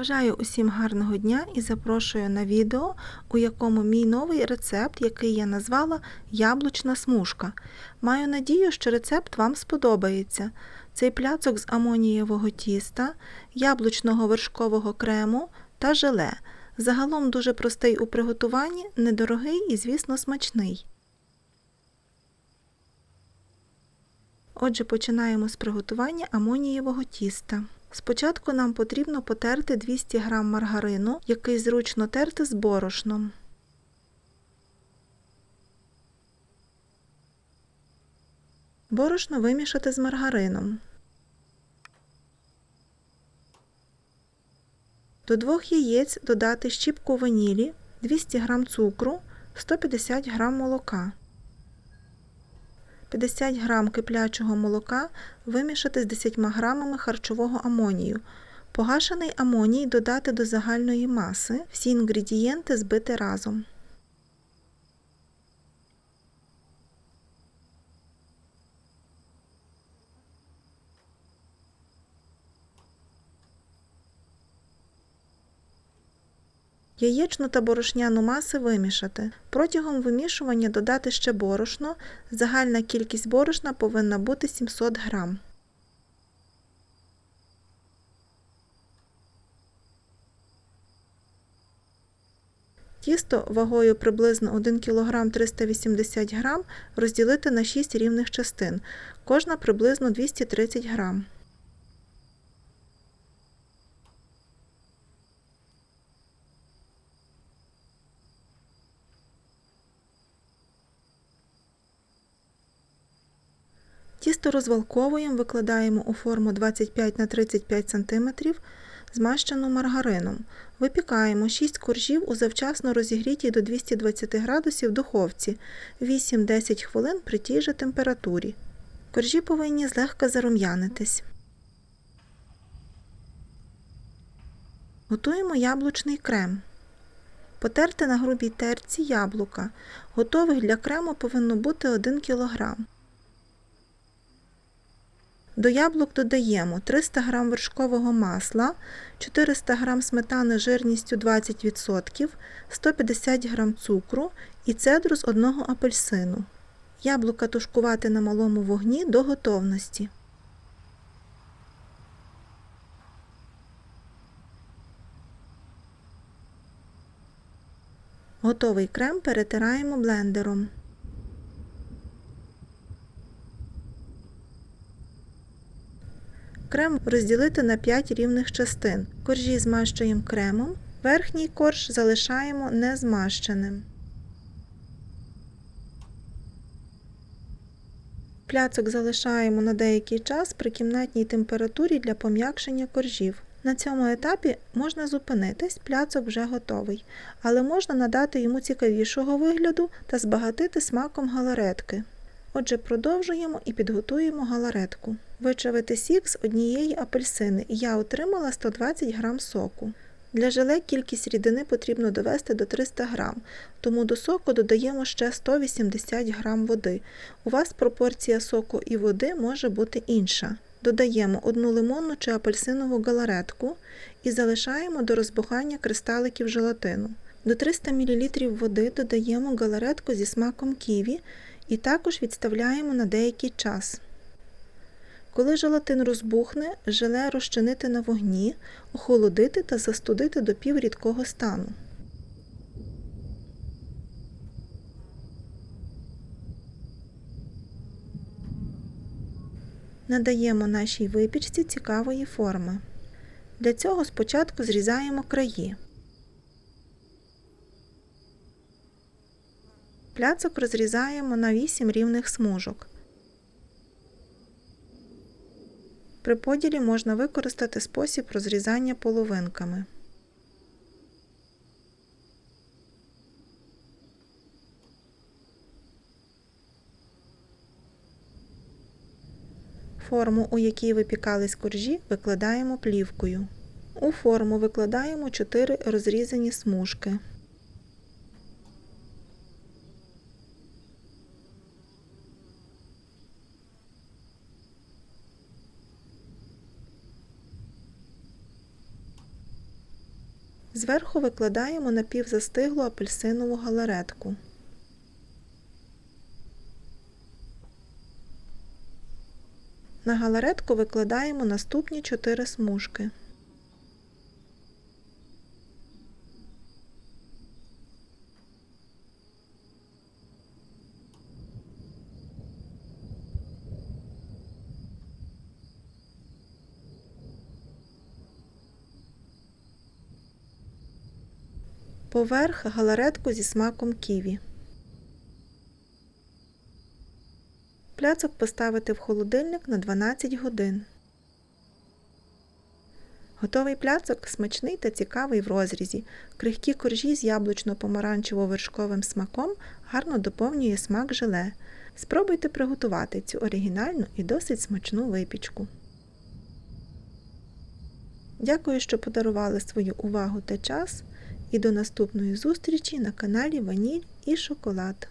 Бажаю усім гарного дня і запрошую на відео, у якому мій новий рецепт, який я назвала Яблучна смужка. Маю надію, що рецепт вам сподобається. Цей пляцок з амонієвого тіста, яблучного вершкового крему та желе. Загалом дуже простий у приготуванні, недорогий і, звісно, смачний. Отже, починаємо з приготування амонієвого тіста. Спочатку нам потрібно потерти 200 г маргарину, який зручно терти з борошном. Борошно вимішати з маргарином. До двох яєць додати щіпку ванілі, 200 г цукру, 150 г молока. 50 г киплячого молока вимішати з 10 г харчового амонію. Погашений амоній додати до загальної маси. Всі інгредієнти збити разом. Яєчну та борошняну маси вимішати. Протягом вимішування додати ще борошно. Загальна кількість борошна повинна бути 700 г. Тісто вагою приблизно 1 кг 380 г розділити на 6 рівних частин, кожна приблизно 230 г. Тісто розвалковуємо, викладаємо у форму 25 на 35 см, змащену маргарином. Випікаємо 6 коржів у завчасно розігрітій до 220 градусів духовці 8-10 хвилин при тій же температурі. Коржі повинні злегка зарум'янитись. Готуємо яблучний крем. Потерти на грубій терці яблука. Готових для крему повинно бути 1 кг. До яблук додаємо 300 г вершкового масла, 400 г сметани жирністю 20%, 150 г цукру і цедру з одного апельсину. Яблука тушкувати на малому вогні до готовності. Готовий крем перетираємо блендером. Крем розділити на 5 рівних частин. Коржі змащуємо кремом, верхній корж залишаємо незмащеним. Пляцок залишаємо на деякий час при кімнатній температурі для пом'якшення коржів. На цьому етапі можна зупинитись, пляцок вже готовий, але можна надати йому цікавішого вигляду та збагатити смаком галаретки. Отже, продовжуємо і підготуємо галаретку. Вичавити сік з однієї апельсини і я отримала 120 г соку. Для желе кількість рідини потрібно довести до 300 г, тому до соку додаємо ще 180 г води. У вас пропорція соку і води може бути інша. Додаємо одну лимонну чи апельсинову галаретку і залишаємо до розбухання кристаликів желатину. До 300 мл води додаємо галаретку зі смаком ківі і також відставляємо на деякий час. Коли желатин розбухне, желе розчинити на вогні, охолодити та застудити до піврідкого стану. Надаємо нашій випічці цікавої форми. Для цього спочатку зрізаємо краї. Пляцок розрізаємо на 8 рівних смужок. При поділі можна використати спосіб розрізання половинками. Форму, у якій випікались коржі, викладаємо плівкою. У форму викладаємо 4 розрізані смужки. Зверху викладаємо напівзастиглу апельсинову галаретку. На галаретку викладаємо наступні 4 смужки. Поверх галаретку зі смаком ківі. Пляцок поставити в холодильник на 12 годин. Готовий пляцок смачний та цікавий в розрізі. Крихкі коржі з яблучно-помаранчево-вершковим смаком гарно доповнює смак желе. Спробуйте приготувати цю оригінальну і досить смачну випічку. Дякую, що подарували свою увагу та час. І до наступної зустрічі на каналі Ваніль і Шоколад.